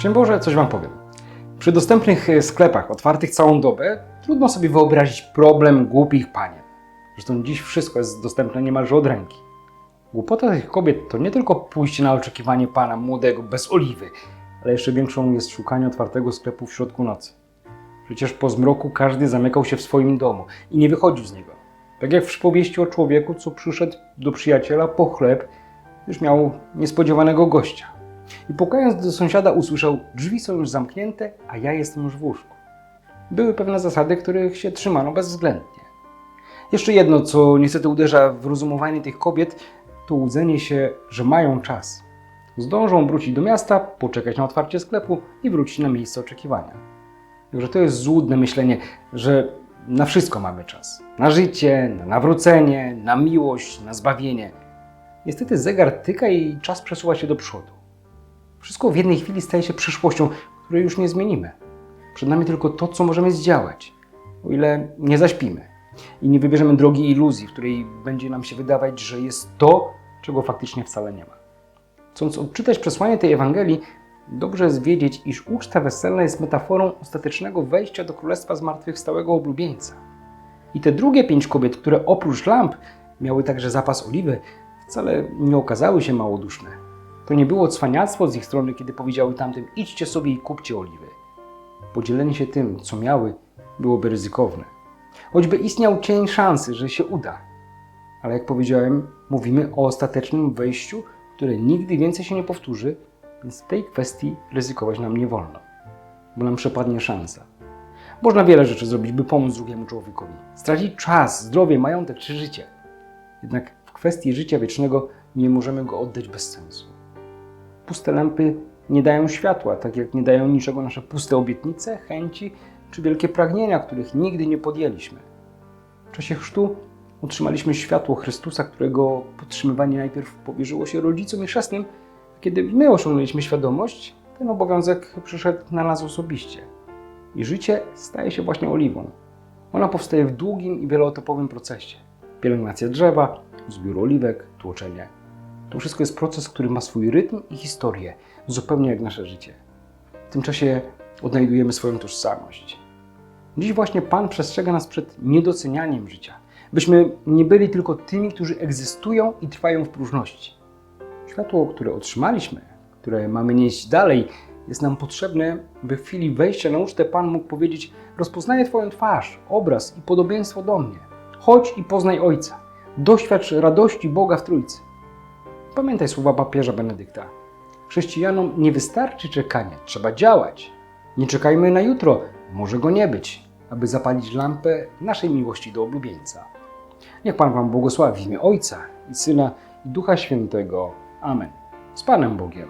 Szczęść Boże, coś Wam powiem. Przy dostępnych e, sklepach otwartych całą dobę trudno sobie wyobrazić problem głupich panien. Zresztą dziś wszystko jest dostępne niemalże od ręki. Głupota tych kobiet to nie tylko pójście na oczekiwanie pana młodego bez oliwy, ale jeszcze większą jest szukanie otwartego sklepu w środku nocy. Przecież po zmroku każdy zamykał się w swoim domu i nie wychodził z niego. Tak jak w przypowieści o człowieku, co przyszedł do przyjaciela po chleb, już miał niespodziewanego gościa. I pukając do sąsiada usłyszał, drzwi są już zamknięte, a ja jestem już w łóżku. Były pewne zasady, których się trzymano bezwzględnie. Jeszcze jedno, co niestety uderza w rozumowanie tych kobiet, to łudzenie się, że mają czas. Zdążą wrócić do miasta, poczekać na otwarcie sklepu i wrócić na miejsce oczekiwania. Także to jest złudne myślenie, że na wszystko mamy czas. Na życie, na nawrócenie, na miłość, na zbawienie. Niestety zegar tyka i czas przesuwa się do przodu. Wszystko w jednej chwili staje się przyszłością, której już nie zmienimy. Przed nami tylko to, co możemy zdziałać, o ile nie zaśpimy i nie wybierzemy drogi iluzji, w której będzie nam się wydawać, że jest to, czego faktycznie wcale nie ma. Chcąc odczytać przesłanie tej Ewangelii, dobrze jest wiedzieć, iż uczta weselna jest metaforą ostatecznego wejścia do Królestwa Zmartwychwstałego oblubieńca. I te drugie pięć kobiet, które oprócz lamp miały także zapas oliwy, wcale nie okazały się małoduszne. To nie było cwaniactwo z ich strony, kiedy powiedziały tamtym: idźcie sobie i kupcie oliwy. Podzielenie się tym, co miały, byłoby ryzykowne. Choćby istniał cień szansy, że się uda. Ale jak powiedziałem, mówimy o ostatecznym wejściu, które nigdy więcej się nie powtórzy, więc w tej kwestii ryzykować nam nie wolno, bo nam przepadnie szansa. Można wiele rzeczy zrobić, by pomóc drugiemu człowiekowi. Stracić czas, zdrowie, majątek czy życie. Jednak w kwestii życia wiecznego nie możemy go oddać bez sensu. Puste lampy nie dają światła, tak jak nie dają niczego nasze puste obietnice, chęci czy wielkie pragnienia, których nigdy nie podjęliśmy. W czasie chrztu otrzymaliśmy światło Chrystusa, którego podtrzymywanie najpierw powierzyło się rodzicom i chrzestnym, a kiedy my osiągnęliśmy świadomość, ten obowiązek przyszedł na nas osobiście. I życie staje się właśnie oliwą. Ona powstaje w długim i wieloetapowym procesie. Pielęgnacja drzewa, zbiór oliwek, tłoczenie. To wszystko jest proces, który ma swój rytm i historię, zupełnie jak nasze życie. W tym czasie odnajdujemy swoją tożsamość. Dziś właśnie Pan przestrzega nas przed niedocenianiem życia, byśmy nie byli tylko tymi, którzy egzystują i trwają w próżności. Światło, które otrzymaliśmy, które mamy nieść dalej, jest nam potrzebne, by w chwili wejścia na ucztę Pan mógł powiedzieć: Rozpoznaję Twoją twarz, obraz i podobieństwo do mnie. Chodź i poznaj Ojca. Doświadcz radości Boga w Trójcy. Pamiętaj słowa papieża Benedykta. Chrześcijanom nie wystarczy czekanie, trzeba działać. Nie czekajmy na jutro, może go nie być, aby zapalić lampę naszej miłości do oblubieńca. Niech Pan Wam błogosławi w imię Ojca i Syna i Ducha Świętego. Amen. Z Panem Bogiem.